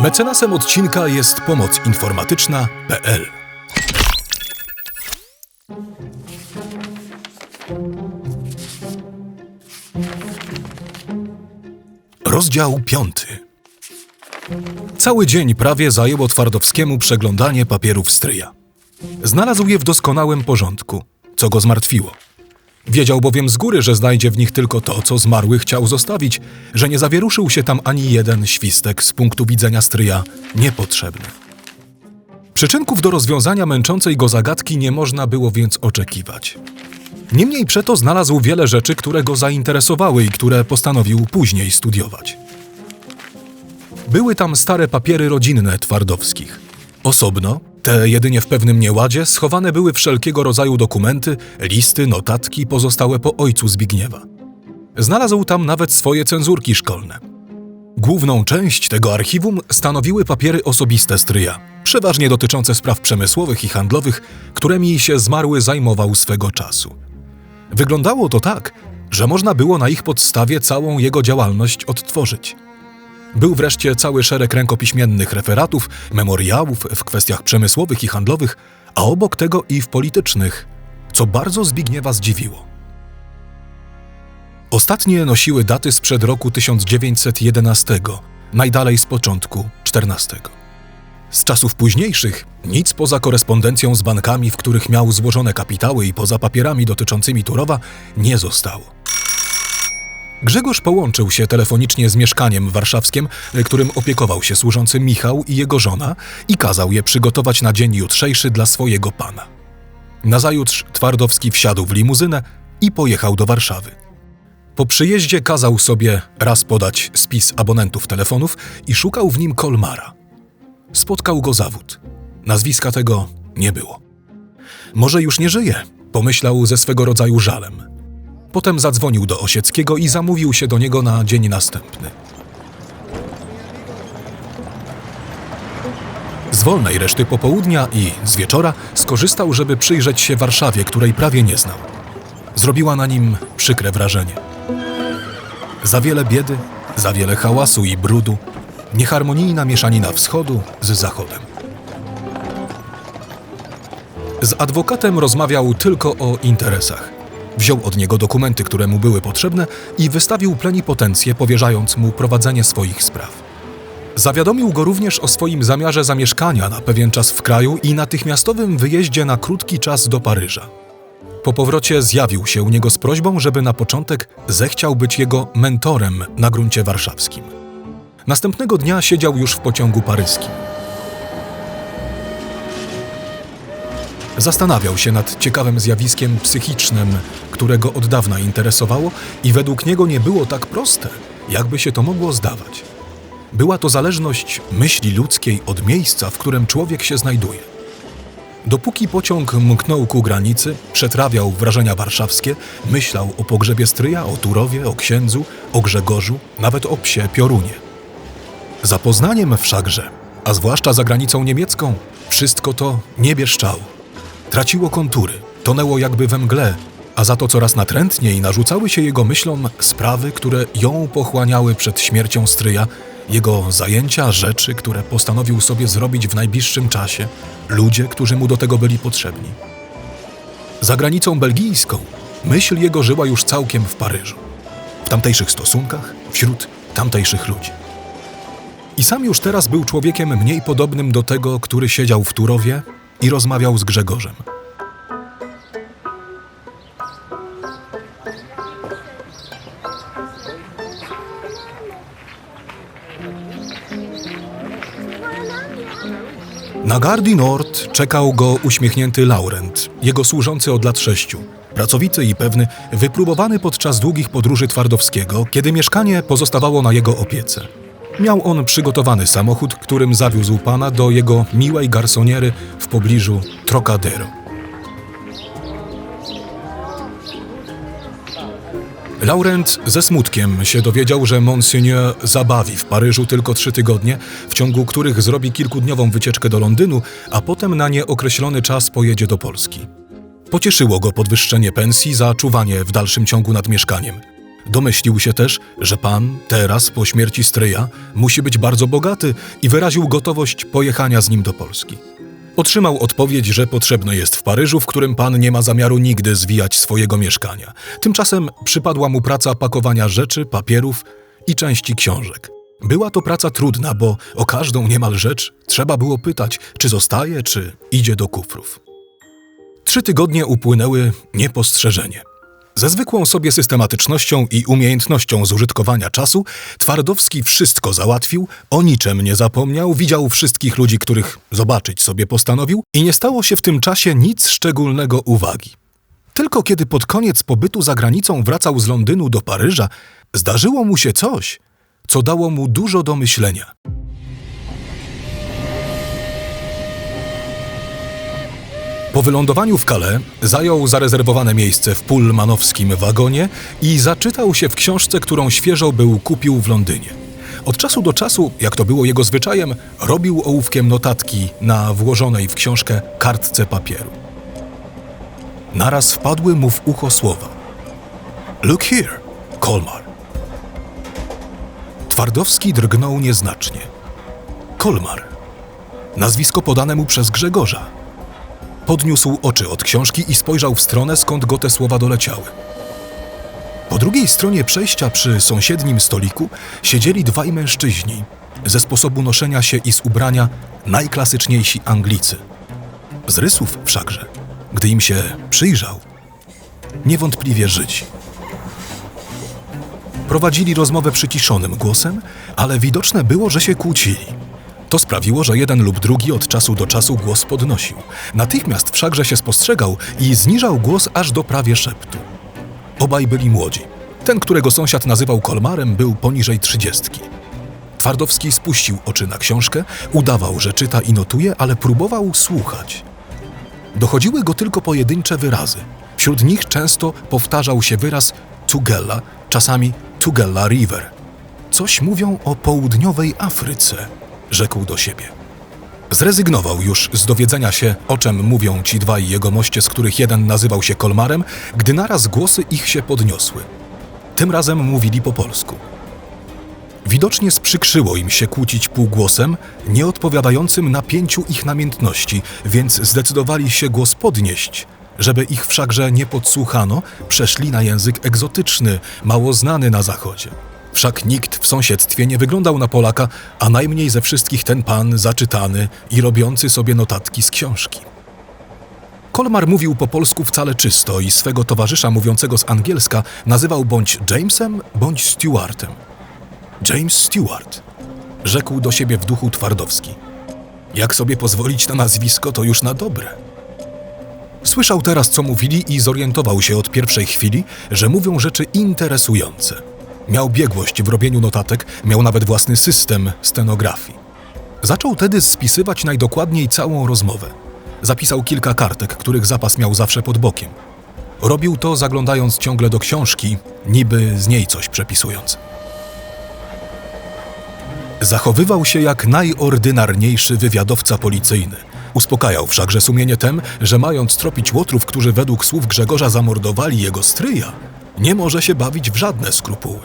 Mecenasem odcinka jest pomoc informatyczna.pl. Rozdział piąty. Cały dzień prawie zajęło Twardowskiemu przeglądanie papierów stryja. Znalazł je w doskonałym porządku, co go zmartwiło. Wiedział bowiem z góry, że znajdzie w nich tylko to, co zmarły chciał zostawić, że nie zawieruszył się tam ani jeden świstek z punktu widzenia stryja niepotrzebny. Przyczynków do rozwiązania męczącej go zagadki nie można było więc oczekiwać. Niemniej przeto znalazł wiele rzeczy, które go zainteresowały i które postanowił później studiować. Były tam stare papiery rodzinne Twardowskich. Osobno, te jedynie w pewnym nieładzie, schowane były wszelkiego rodzaju dokumenty, listy, notatki pozostałe po ojcu Zbigniewa. Znalazł tam nawet swoje cenzurki szkolne. Główną część tego archiwum stanowiły papiery osobiste stryja, przeważnie dotyczące spraw przemysłowych i handlowych, którymi się zmarły zajmował swego czasu. Wyglądało to tak, że można było na ich podstawie całą jego działalność odtworzyć. Był wreszcie cały szereg rękopiśmiennych referatów, memoriałów w kwestiach przemysłowych i handlowych, a obok tego i w politycznych, co bardzo Zbigniewa zdziwiło. Ostatnie nosiły daty sprzed roku 1911, najdalej z początku XIV. Z czasów późniejszych nic poza korespondencją z bankami, w których miał złożone kapitały i poza papierami dotyczącymi Turowa nie zostało. Grzegorz połączył się telefonicznie z mieszkaniem warszawskim, którym opiekował się służący Michał i jego żona i kazał je przygotować na dzień jutrzejszy dla swojego pana. Nazajutrz Twardowski wsiadł w limuzynę i pojechał do Warszawy. Po przyjeździe kazał sobie raz podać spis abonentów telefonów i szukał w nim Kolmara. Spotkał go zawód. Nazwiska tego nie było. Może już nie żyje, pomyślał ze swego rodzaju żalem. Potem zadzwonił do Osieckiego i zamówił się do niego na dzień następny. Z wolnej reszty popołudnia i z wieczora skorzystał, żeby przyjrzeć się Warszawie, której prawie nie znał. Zrobiła na nim przykre wrażenie. Za wiele biedy, za wiele hałasu i brudu, nieharmonijna mieszanina wschodu z zachodem. Z adwokatem rozmawiał tylko o interesach. Wziął od niego dokumenty, które mu były potrzebne i wystawił plenipotencję, powierzając mu prowadzenie swoich spraw. Zawiadomił go również o swoim zamiarze zamieszkania na pewien czas w kraju i natychmiastowym wyjeździe na krótki czas do Paryża. Po powrocie zjawił się u niego z prośbą, żeby na początek zechciał być jego mentorem na gruncie warszawskim. Następnego dnia siedział już w pociągu paryskim. Zastanawiał się nad ciekawym zjawiskiem psychicznym, którego od dawna interesowało i według niego nie było tak proste, jakby się to mogło zdawać. Była to zależność myśli ludzkiej od miejsca, w którym człowiek się znajduje. Dopóki pociąg mknął ku granicy, przetrawiał wrażenia warszawskie, myślał o pogrzebie stryja, o Turowie, o księdzu, o Grzegorzu, nawet o psie Piorunie. Za Poznaniem wszakże, a zwłaszcza za granicą niemiecką, wszystko to nie bieszczało. Traciło kontury, tonęło jakby we mgle, a za to coraz natrętniej narzucały się jego myślom sprawy, które ją pochłaniały przed śmiercią stryja, jego zajęcia, rzeczy, które postanowił sobie zrobić w najbliższym czasie, ludzie, którzy mu do tego byli potrzebni. Za granicą belgijską myśl jego żyła już całkiem w Paryżu, w tamtejszych stosunkach, wśród tamtejszych ludzi. I sam już teraz był człowiekiem mniej podobnym do tego, który siedział w Turowie i rozmawiał z Grzegorzem. Na Gardi Nord czekał go uśmiechnięty Laurent, jego służący od lat sześciu. Pracowity i pewny, wypróbowany podczas długich podróży Twardowskiego, kiedy mieszkanie pozostawało na jego opiece. Miał on przygotowany samochód, którym zawiózł pana do jego miłej garsoniery w pobliżu Trocadero. Laurent ze smutkiem się dowiedział, że Monseigneur zabawi w Paryżu tylko trzy tygodnie, w ciągu których zrobi kilkudniową wycieczkę do Londynu, a potem na nieokreślony czas pojedzie do Polski. Pocieszyło go podwyższenie pensji za czuwanie w dalszym ciągu nad mieszkaniem. Domyślił się też, że pan teraz po śmierci stryja musi być bardzo bogaty i wyraził gotowość pojechania z nim do Polski. Otrzymał odpowiedź, że potrzebny jest w Paryżu, w którym pan nie ma zamiaru nigdy zwijać swojego mieszkania. Tymczasem przypadła mu praca pakowania rzeczy, papierów i części książek. Była to praca trudna, bo o każdą niemal rzecz trzeba było pytać, czy zostaje, czy idzie do kufrów. Trzy tygodnie upłynęły niepostrzeżenie. Ze zwykłą sobie systematycznością i umiejętnością zużytkowania czasu, Twardowski wszystko załatwił, o niczym nie zapomniał, widział wszystkich ludzi, których zobaczyć sobie postanowił i nie stało się w tym czasie nic szczególnego uwagi. Tylko kiedy pod koniec pobytu za granicą wracał z Londynu do Paryża, zdarzyło mu się coś, co dało mu dużo do myślenia. Po wylądowaniu w Calais zajął zarezerwowane miejsce w pullmanowskim wagonie i zaczytał się w książce, którą świeżo był kupił w Londynie. Od czasu do czasu, jak to było jego zwyczajem, robił ołówkiem notatki na włożonej w książkę kartce papieru. Naraz wpadły mu w ucho słowa. Look here, Kolmar. Twardowski drgnął nieznacznie. Kolmar. Nazwisko podane mu przez Grzegorza. Podniósł oczy od książki i spojrzał w stronę, skąd go te słowa doleciały. Po drugiej stronie przejścia przy sąsiednim stoliku siedzieli dwaj mężczyźni, ze sposobu noszenia się i z ubrania najklasyczniejsi Anglicy. Z rysów wszakże, gdy im się przyjrzał, niewątpliwie Żydzi. Prowadzili rozmowę przyciszonym głosem, ale widoczne było, że się kłócili. To sprawiło, że jeden lub drugi od czasu do czasu głos podnosił. Natychmiast wszakże się spostrzegał i zniżał głos aż do prawie szeptu. Obaj byli młodzi. Ten, którego sąsiad nazywał Kolmarem, był poniżej trzydziestki. Twardowski spuścił oczy na książkę, udawał, że czyta i notuje, ale próbował słuchać. Dochodziły go tylko pojedyncze wyrazy. Wśród nich często powtarzał się wyraz Tugela, czasami Tugela River. Coś mówią o południowej Afryce, rzekł do siebie. Zrezygnował już z dowiedzenia się, o czym mówią ci dwaj jegomoście, z których jeden nazywał się Kolmarem, gdy naraz głosy ich się podniosły. Tym razem mówili po polsku. Widocznie sprzykrzyło im się kłócić półgłosem, nieodpowiadającym napięciu ich namiętności, więc zdecydowali się głos podnieść, żeby ich wszakże nie podsłuchano, przeszli na język egzotyczny, mało znany na zachodzie. Wszak nikt w sąsiedztwie nie wyglądał na Polaka, a najmniej ze wszystkich ten pan zaczytany i robiący sobie notatki z książki. Kolmar mówił po polsku wcale czysto i swego towarzysza mówiącego z angielska nazywał bądź Jamesem, bądź Stewartem. James Stewart, rzekł do siebie w duchu Twardowski. Jak sobie pozwolić na nazwisko, to już na dobre. Słyszał teraz, co mówili i zorientował się od pierwszej chwili, że mówią rzeczy interesujące. Miał biegłość w robieniu notatek, miał nawet własny system stenografii. Zaczął tedy spisywać najdokładniej całą rozmowę. Zapisał kilka kartek, których zapas miał zawsze pod bokiem. Robił to zaglądając ciągle do książki, niby z niej coś przepisując. Zachowywał się jak najordynarniejszy wywiadowca policyjny. Uspokajał wszakże sumienie tem, że mając tropić łotrów, którzy według słów Grzegorza zamordowali jego stryja, nie może się bawić w żadne skrupuły.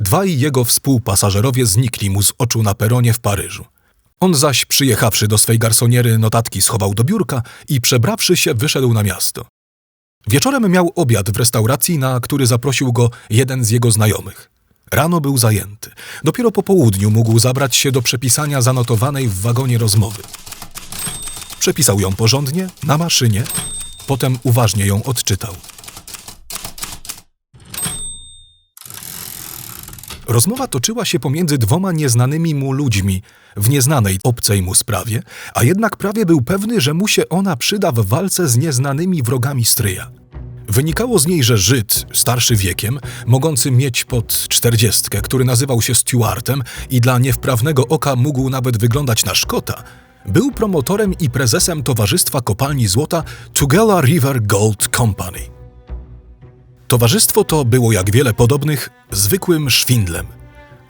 Dwaj jego współpasażerowie znikli mu z oczu na peronie w Paryżu. On zaś, przyjechawszy do swej garsoniery, notatki schował do biurka i przebrawszy się, wyszedł na miasto. Wieczorem miał obiad w restauracji, na który zaprosił go jeden z jego znajomych. Rano był zajęty. Dopiero po południu mógł zabrać się do przepisania zanotowanej w wagonie rozmowy. Przepisał ją porządnie, na maszynie, potem uważnie ją odczytał. Rozmowa toczyła się pomiędzy dwoma nieznanymi mu ludźmi w nieznanej, obcej mu sprawie, a jednak prawie był pewny, że mu się ona przyda w walce z nieznanymi wrogami stryja. Wynikało z niej, że Żyd, starszy wiekiem, mogący mieć pod czterdziestkę, który nazywał się Stewartem i dla niewprawnego oka mógł nawet wyglądać na Szkota, był promotorem i prezesem Towarzystwa Kopalni Złota Tugela River Gold Company. Towarzystwo to było jak wiele podobnych zwykłym szwindlem.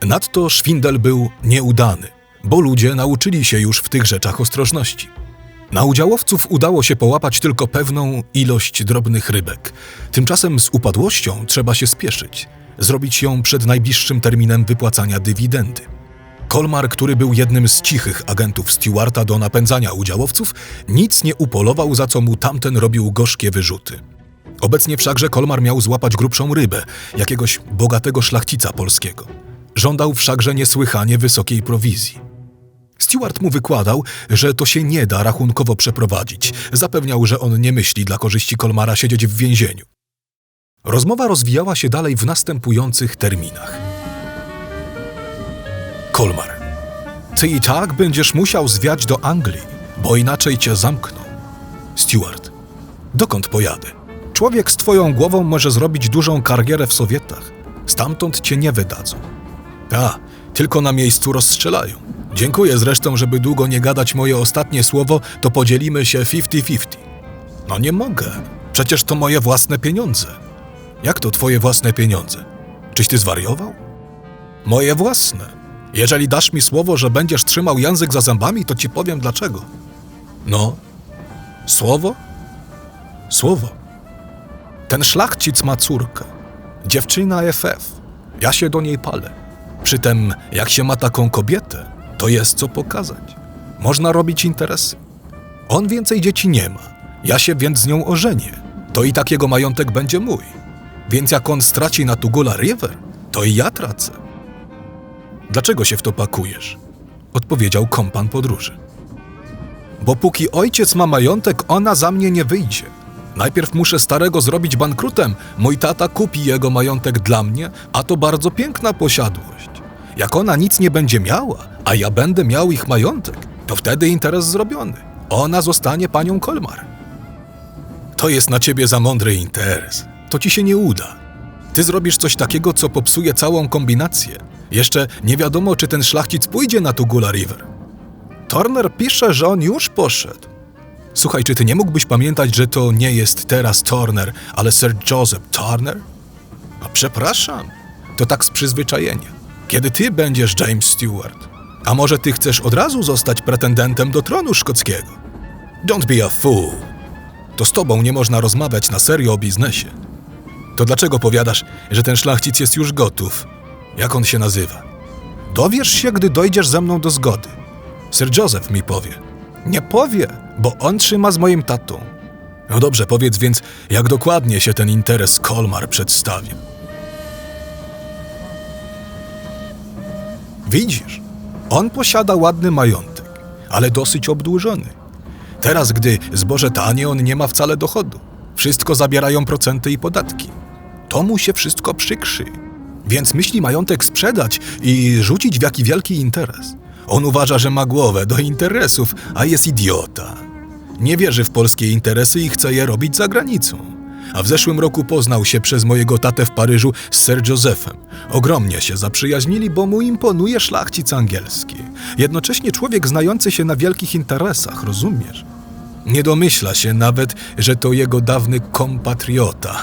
Nadto szwindel był nieudany, bo ludzie nauczyli się już w tych rzeczach ostrożności. Na udziałowców udało się połapać tylko pewną ilość drobnych rybek. Tymczasem z upadłością trzeba się spieszyć, zrobić ją przed najbliższym terminem wypłacania dywidendy. Kolmar, który był jednym z cichych agentów Stewarta do napędzania udziałowców, nic nie upolował, za co mu tamten robił gorzkie wyrzuty. Obecnie wszakże Kolmar miał złapać grubszą rybę, jakiegoś bogatego szlachcica polskiego. Żądał wszakże niesłychanie wysokiej prowizji. Stewart mu wykładał, że to się nie da rachunkowo przeprowadzić. Zapewniał, że on nie myśli dla korzyści Kolmara siedzieć w więzieniu. Rozmowa rozwijała się dalej w następujących terminach. Kolmar. Ty i tak będziesz musiał zwiać do Anglii, bo inaczej cię zamkną. Stewart. Dokąd pojadę? Człowiek z twoją głową może zrobić dużą karierę w Sowietach. Stamtąd cię nie wydadzą. Ta, tylko na miejscu rozstrzelają. Dziękuję zresztą, żeby długo nie gadać moje ostatnie słowo, to podzielimy się 50-50. No nie mogę. Przecież to moje własne pieniądze. Jak to twoje własne pieniądze? Czyś ty zwariował? Moje własne. Jeżeli dasz mi słowo, że będziesz trzymał język za zębami, to ci powiem dlaczego. No, słowo? Słowo. Ten szlachcic ma córkę. Dziewczyna FF. Ja się do niej palę. Przytem, jak się ma taką kobietę, to jest co pokazać. Można robić interesy. On więcej dzieci nie ma. Ja się więc z nią ożenię. To i tak jego majątek będzie mój. Więc jak on straci na Tugula River, to i ja tracę. Dlaczego się w to pakujesz? Odpowiedział kompan podróży. Bo póki ojciec ma majątek, ona za mnie nie wyjdzie. Najpierw muszę starego zrobić bankrutem, mój tata kupi jego majątek dla mnie, a to bardzo piękna posiadłość. Jak ona nic nie będzie miała, a ja będę miał ich majątek, to wtedy interes zrobiony. Ona zostanie panią Kolmar. To jest na ciebie za mądry interes. To ci się nie uda. Ty zrobisz coś takiego, co popsuje całą kombinację. Jeszcze nie wiadomo, czy ten szlachcic pójdzie na Tugula River. Turner pisze, że on już poszedł. Słuchaj, czy ty nie mógłbyś pamiętać, że to nie jest teraz Turner, ale Sir Joseph Turner? A przepraszam, to tak z przyzwyczajenia. Kiedy ty będziesz James Stewart? A może ty chcesz od razu zostać pretendentem do tronu szkockiego? Don't be a fool. To z tobą nie można rozmawiać na serio o biznesie. To dlaczego powiadasz, że ten szlachcic jest już gotów? Jak on się nazywa? Dowiesz się, gdy dojdziesz ze mną do zgody. Sir Joseph mi powie. Nie powie, bo on trzyma z moim tatą. No dobrze, powiedz więc, jak dokładnie się ten interes Kolmar przedstawił. Widzisz, on posiada ładny majątek, ale dosyć obdłużony. Teraz, gdy zboże tanie, on nie ma wcale dochodu. Wszystko zabierają procenty i podatki. To mu się wszystko przykrzy. Więc myśli majątek sprzedać i rzucić w jaki wielki interes. On uważa, że ma głowę do interesów, a jest idiota. Nie wierzy w polskie interesy i chce je robić za granicą. A w zeszłym roku poznał się przez mojego tatę w Paryżu z Sir Josephem. Ogromnie się zaprzyjaźnili, bo mu imponuje szlachcic angielski. Jednocześnie człowiek znający się na wielkich interesach, rozumiesz? Nie domyśla się nawet, że to jego dawny kompatriota.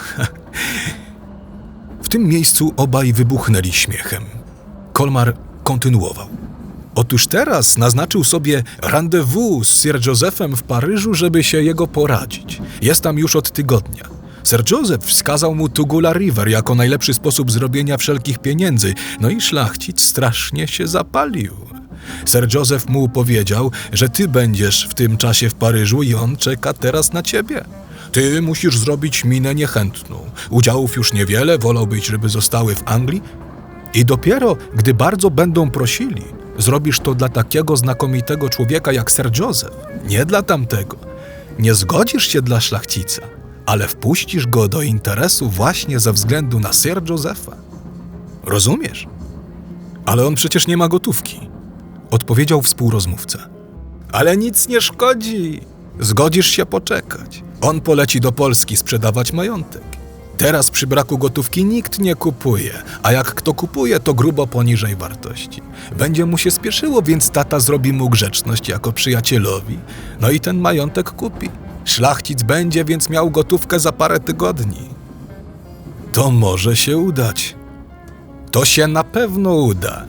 W tym miejscu obaj wybuchnęli śmiechem. Kolmar kontynuował. Otóż teraz naznaczył sobie rendezvous z Sir Josephem w Paryżu, żeby się jego poradzić. Jest tam już od tygodnia. Sir Joseph wskazał mu Tugula River jako najlepszy sposób zrobienia wszelkich pieniędzy, no i szlachcic strasznie się zapalił. Sir Joseph mu powiedział, że ty będziesz w tym czasie w Paryżu i on czeka teraz na ciebie. Ty musisz zrobić minę niechętną. Udziałów już niewiele, wolałbyś, żeby zostały w Anglii. I dopiero, gdy bardzo będą prosili, zrobisz to dla takiego znakomitego człowieka jak Sir Joseph, nie dla tamtego. Nie zgodzisz się dla szlachcica, ale wpuścisz go do interesu właśnie ze względu na Sir Josepha. Rozumiesz? Ale on przecież nie ma gotówki, odpowiedział współrozmówca. Ale nic nie szkodzi. Zgodzisz się poczekać. On poleci do Polski sprzedawać majątek. Teraz przy braku gotówki nikt nie kupuje, a jak kto kupuje, to grubo poniżej wartości. Będzie mu się spieszyło, więc tata zrobi mu grzeczność jako przyjacielowi, no i ten majątek kupi. Szlachcic będzie więc miał gotówkę za parę tygodni. To może się udać. To się na pewno uda.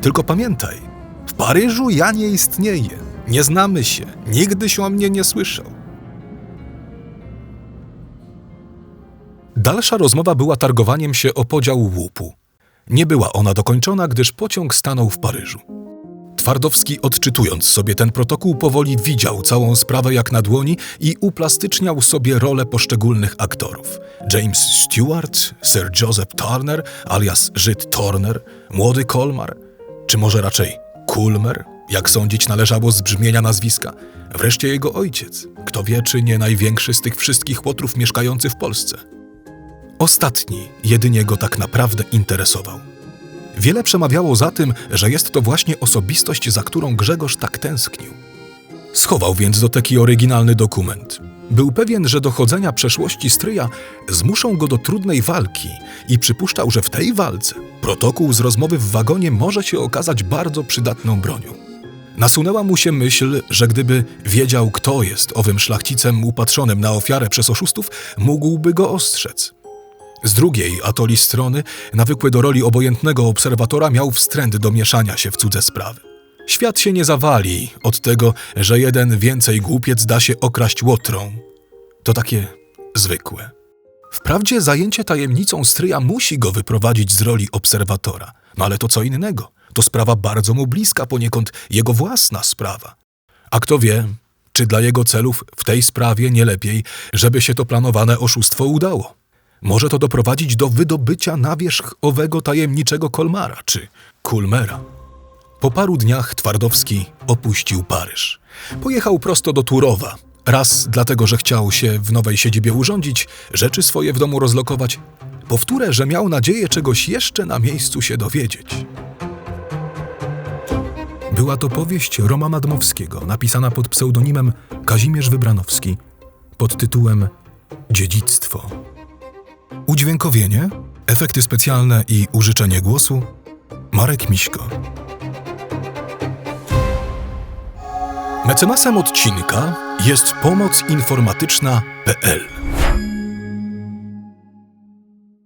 Tylko pamiętaj, w Paryżu ja nie istnieję. Nie znamy się, nigdyś o mnie nie słyszał. Dalsza rozmowa była targowaniem się o podział łupu. Nie była ona dokończona, gdyż pociąg stanął w Paryżu. Twardowski, odczytując sobie ten protokół, powoli widział całą sprawę jak na dłoni i uplastyczniał sobie role poszczególnych aktorów. James Stewart, Sir Joseph Turner, alias Żyd Turner, młody Colmar, czy może raczej Kulmer, jak sądzić należało z brzmienia nazwiska. Wreszcie jego ojciec, kto wie, czy nie największy z tych wszystkich łotrów mieszkających w Polsce. Ostatni jedynie go tak naprawdę interesował. Wiele przemawiało za tym, że jest to właśnie osobistość, za którą Grzegorz tak tęsknił. Schował więc do teki oryginalny dokument. Był pewien, że dochodzenia przeszłości stryja zmuszą go do trudnej walki i przypuszczał, że w tej walce protokół z rozmowy w wagonie może się okazać bardzo przydatną bronią. Nasunęła mu się myśl, że gdyby wiedział, kto jest owym szlachcicem upatrzonym na ofiarę przez oszustów, mógłby go ostrzec. Z drugiej atoli strony, nawykły do roli obojętnego obserwatora, miał wstręt do mieszania się w cudze sprawy. Świat się nie zawali od tego, że jeden więcej głupiec da się okraść łotrą. To takie zwykłe. Wprawdzie zajęcie tajemnicą stryja musi go wyprowadzić z roli obserwatora, no ale to co innego. To sprawa bardzo mu bliska, poniekąd jego własna sprawa. A kto wie, czy dla jego celów w tej sprawie nie lepiej, żeby się to planowane oszustwo udało. Może to doprowadzić do wydobycia na wierzch owego tajemniczego Kolmara czy Kulmera. Po paru dniach Twardowski opuścił Paryż. Pojechał prosto do Turowa. Raz dlatego, że chciał się w nowej siedzibie urządzić, rzeczy swoje w domu rozlokować. Powtórę, że miał nadzieję czegoś jeszcze na miejscu się dowiedzieć. Była to powieść Romana Dmowskiego, napisana pod pseudonimem Kazimierz Wybranowski, pod tytułem Dziedzictwo. Udźwiękowienie, efekty specjalne i użyczenie głosu Marek Miśko. Mecenasem odcinka jest pomoc informatyczna.pl